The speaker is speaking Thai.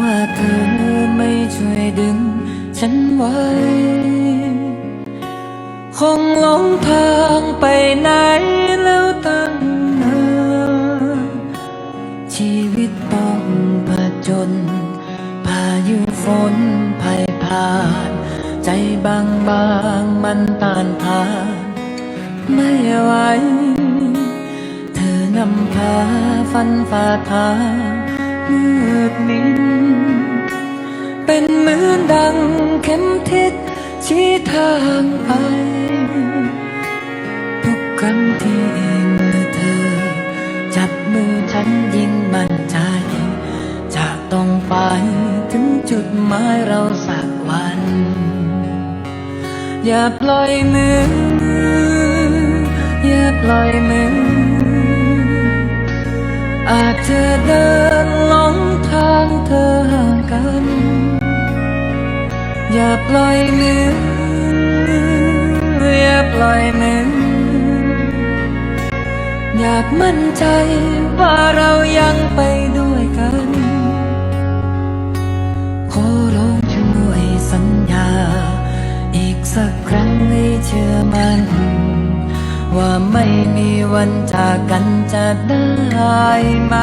ว่าเธอไม่ช่วยดึงฉันไว้ คงหลงทางไปไหนแล้วตั้งนานชีวิตต้องผจญพายุฝนภัยผ่าน ใจบางบางมันต้านทานไม่ไหวเธอนำพาฟันฝ่าทางมืดมิน เป็นเหมือนดังเข็มทิศชี้ทางไปทุกครั้งที่มือเธอ จับมือฉันยิ่งมั่นใจจะต้องไปถึงจุดหมายเราสักวัน อย่าปล่อยมือ อย่าปล่อยมือ อาจจะเดิน อย่าปล่อยมือ อย่าปล่อยมือ อยากมั่นใจว่าเรายังไปด้วยกัน ขอร้องช่วยสัญญา อีกสักครั้งให้เชื่อมัน ว่าไม่มีวันจากกันจะได้ไหม